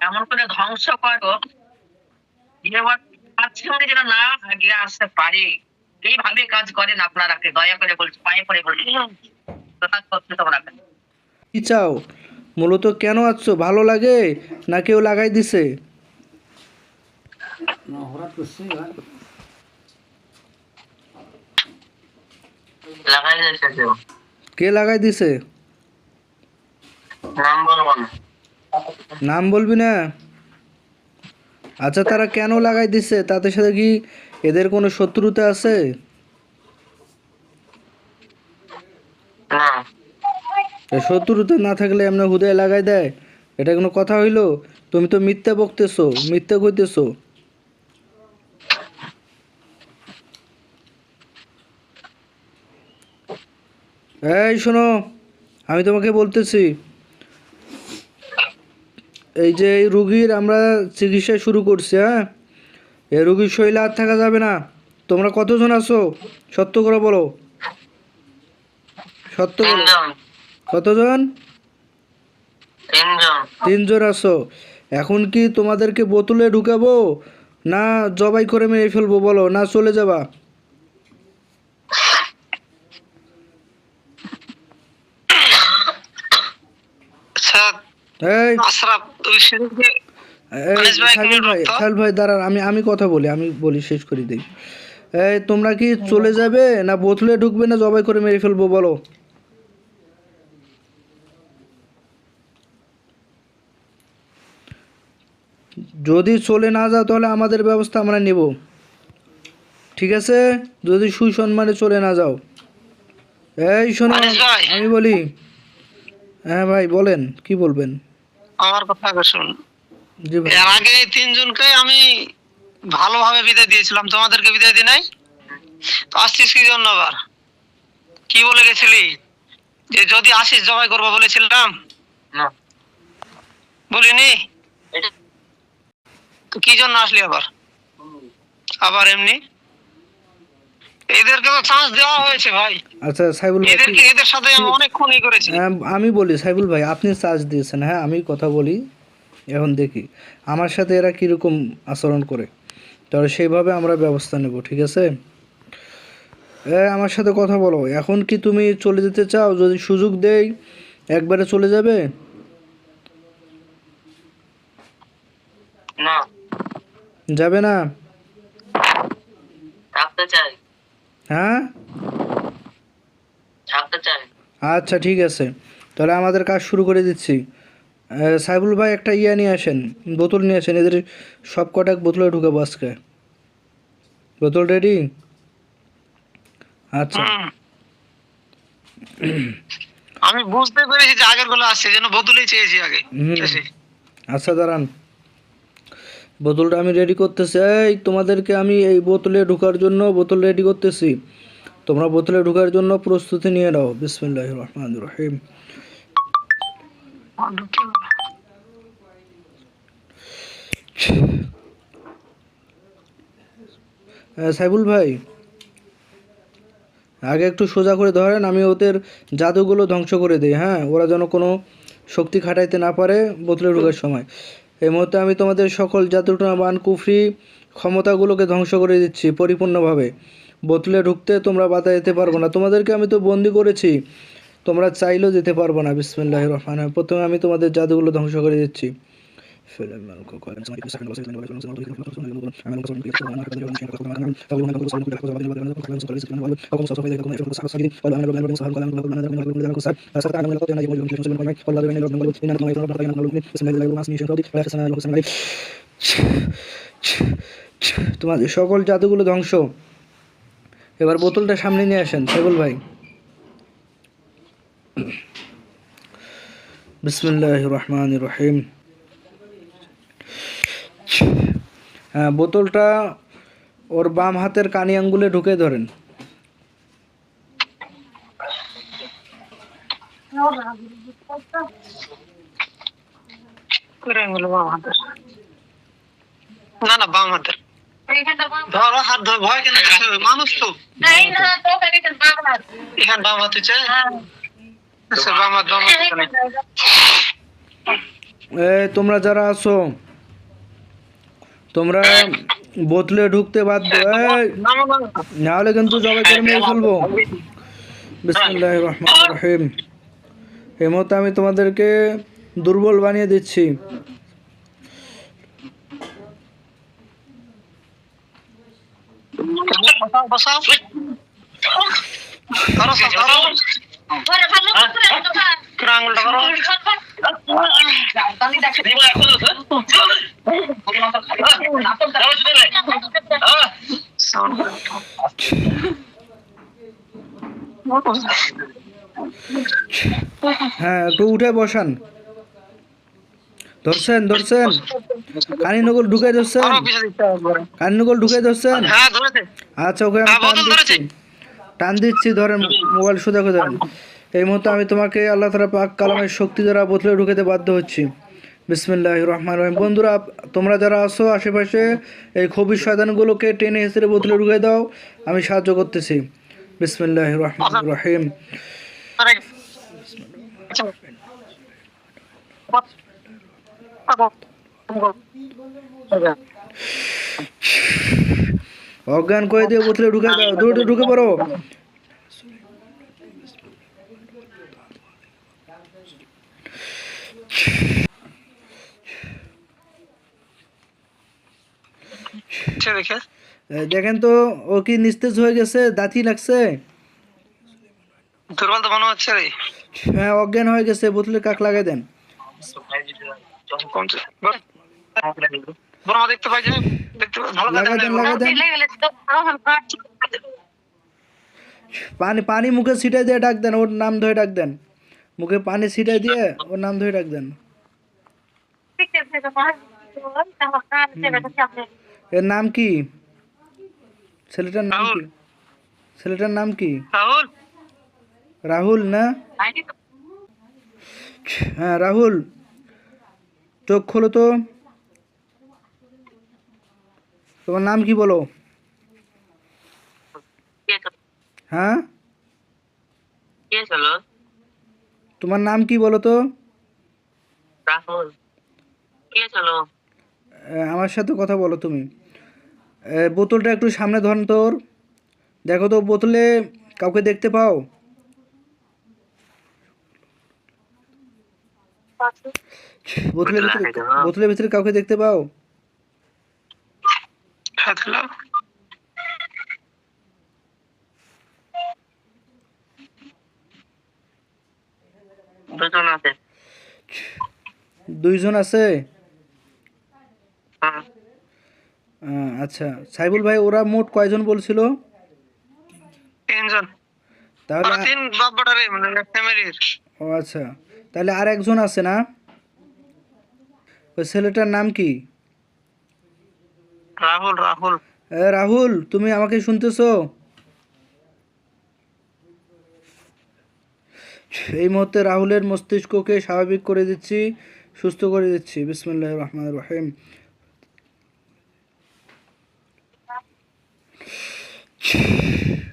এমন করে ধ্বংস করো তার সঙ্গে যেন না আগে আসতে পারে। এইভাবে কাজ করেন আপনারাকে দয়া করে বলছি পায়ে পড়ে বলছি কি চাও? মূলত কেন আসছো ভালো লাগে না কেউ লাগাই দিছে কে লাগাই দিছে? নাম বলব না নাম বলবি না? আচ্ছা তারা কেন লাগাই দিছে? তাদের সাথে কি এদের কোনো শত্রুতা আছে? শত্রুতা না থাকলে এমনি হুদায় লাগাই দেয়? এটা কোনো কথা হইল? তুমি তো মিথ্যা বকতেছো মিথ্যা কইতেছো। এই শোনো আমি তোমাকে বলতেছি। এই যে এই রুগীর আমরা চিকিৎসা শুরু করছি হ্যাঁ? এই রুগীর শরীরে আর থাকা যাবে না। তোমরা কতজন আছো? সত্য করে বলো। সত্য বলো কতজন? তিনজন। তিনজন আছো। এখন কি তোমাদেরকে বোতলে ঢুকাবো না জবাই করে মেরে ফেলব? বলো না চলে যাবা স্যার এই আশরাফ ওই সেদিনকে এই, গণেশ ভাই, দাঁড়ান আমি আমি কথা বলি আমি বলি শেষ করে দিই। এই তোমরা কি চলে যাবে না বোতলে ঢুকবে না জবাই করে মেরে ফেলব বলো? যদি চলে না যাও তাহলে আমাদের ব্যবস্থা আমরা নেব। ঠিক আছে? যদি সুসম্মানে চলে না যাও। এই শোনো আমি বলি হ্যাঁ ভাই বলেন কি বলবেন? আমার কথা আগে শুন। এর আগে এই তিনজনকে আমি ভালোভাবে বিদায় দিয়েছিলাম। তোমাদেরকে বিদায় দিই নাই? তো আসছিস কি জন্য আবার? কি বলে গেছিলি? যে যদি আসিস জবাই করব বলেছিলাম? বলিনি? তো কি জন্য আসলি আবার? আবার এমনি? এদেরকে তো চান্স দেওয়া হয়েছে ভাই। আচ্ছা সাইবুল ভাই এদেরকে এদের সাথে আমি করেছি। হ্যাঁ, আমি বলি সাইবুল ভাই আপনি চার্জ দিয়েছেন। হ্যাঁ আমি কথা বলি এখন দেখি। আমার সাথে এরা কীরকম আচরণ করে। তাহলে সেইভাবে আমরা ব্যবস্থা নেব ঠিক আছে? আমার সাথে কথা বলো। এখন কি তুমি চলে যেতে চাও? যদি সুযোগ দেই একবারে চলে যাবে? না। যাবে না? চাই। হ্যাঁ? আচ্ছা ঠিক আছে। তাহলে আমাদের কাজ শুরু করে দিচ্ছি। সাইবুল ভাই একটা ইয়া নিয়ে আসেন বোতল নিয়ে আসেন এদের সব কটা বোতলে ঢুকাবো আজকে। বোতল রেডি? আচ্ছা। হুম। আমি বুঝতে পেরেছি যে আগেরগুলো আসছে যেন বোতলেই চেয়েছি আগে। আচ্ছা দাঁড়ান। বোতলটা আমি রেডি করতেছি। এই, তোমাদেরকে আমি এই বোতলে ঢোকার জন্য বোতল রেডি করতেছি। তোমরা বোতলে ঢোকার জন্য প্রস্তুতি নিয়ে নাও। বিসমিল্লাহ রহমান রহিম। সাইবুল ভাই, আগে একটু সোজা করে ধরেন, আমি ওদের জাদুগুলো ধ্বংস করে দিই হ্যাঁ? ওরা যেন কোনো শক্তি খাটাইতে না পারে বোতলে ঢোকার সময়। এই মুহূর্তে আমি তোমাদের সকল জাদুটনা বান কুফরি ক্ষমতাগুলোকে ধ্বংস করে দিচ্ছি পরিপূর্ণভাবে। বোতলে ঢুকতে তোমরা বাধা যেতে পারব না। তোমাদেরকে আমি তো বন্দি করেছি। তোমরা চাইলেও যেতে পারব না। বিসমিল্লাহ রহমান প্রথমে আমি তোমাদের জাদুগুলো ধ্বংস করে দিচ্ছি। তোমাদের সকল জাদুগুলো ধ্বংস এবার বোতলটা সামনে নিয়ে আসেন সেগুল ভাই বিসমুল্লাহ রহমান রহিম হ্যাঁ বোতলটা ওর বাম হাতের কানি আঙ্গুলে ঢুকে ধরেন। না না বাম হাতের। ধরো হাত ধর ভয় কেন মানুষ তো। এখান বাম হাতে চাই আচ্ছা বাম হাত বাম হাত। এ তোমরা যারা আছো তোমরা বোতলে ঢুকতে বাধ্য নামো নাহলে কিন্তু জবাই করে মেরে ফেলব। রহিম। আমি তোমাদেরকে দুর্বল বানিয়ে দিচ্ছি। আঙুলটা করো হ্যাঁ একটু উঠে বসান। ধরছেন ধরছেন। কানি নকল ঢুকে ধরছেন। ধরো পিছে দিতে হবে কানি নকল ঢুকে ধরছেন। আচ্ছা ওকে, আমি টান দিচ্ছি। টান দিচ্ছি, ধরেন, মোবাইল সুদা করে ধরেন। এই মুহূর্তে আমি তোমাকে আল্লাহ তালা পাক কালামের শক্তি দ্বারা বোতলে ঢুকেতে বাধ্য হচ্ছি। বিসমিল্লাহ রহমান রহিম। বন্ধুরা, তোমরা যারা আসো আশেপাশে, এই খবির শয়তানগুলোকে টেনে হেসে বোতলে ঢুকে দাও, আমি সাহায্য করতেছি। বিসমিল্লাহ রহমান রহিম। অজ্ঞান করে দিয়ে বোতলে ঢুকে দাও দ্রুত ঢুকে পড়ো। সে দেখে? এই দেখেন তো ও কি নিস্তেজ হয়ে গেছে দাঁতি লাগছে? দুর্বল তো মনে হচ্ছে রে। হ্যাঁ অজ্ঞান হয়ে গেছে বোতলে কাক লাগাই দেন। কমছে বড় মা দেখতে পাই যে দেখতে পাই ভালো লাগাই দেন লাগাই দেন। পানি পানি মুখে ছিটাই দিয়ে ডাক দেন ওর নাম ধরে ডাক দেন। মুখে পানি ছিটাই দিয়ে ওর নাম ধরে ডাক দেন। এর নাম কি? ছেলেটার নাম কি? ছেলেটার নাম কি? রাহুল। রাহুল না? হ্যাঁ রাহুল। চোখ খোলো তো। তোমার নাম কি বলো? হ্যাঁ? তোমার নাম কি বলো তো? রাহুল। আমার সাথে কথা বলো তুমি। বোতলটা একটু সামনে ধরেন তোর দেখো তো বোতলে কাউকে দেখতে পাও? বোতলের ভিতরে বোতলের ভিতরে কাউকে দেখতে পাও? আছে। দুইজন আছে হ্যাঁ আহ, আচ্ছা। সাইবুল ভাই ওরা মোট কয়জন বলছিল? তিনজন। তাহলে তিন বাপ বেটারে মানে ফ্যামিলির। ও আচ্ছা। তাহলে আর একজন আছে না? ওই ছেলেটার নাম কি? রাহুল রাহুল। রাহুল তুমি আমাকে শুনতেছো? এই মুহূর্তে রাহুলের মস্তিষ্ককে স্বাভাবিক করে দিচ্ছি সুস্থ করে দিচ্ছি। বিসমুল্লাহ রহমান রহিম। Tschüss.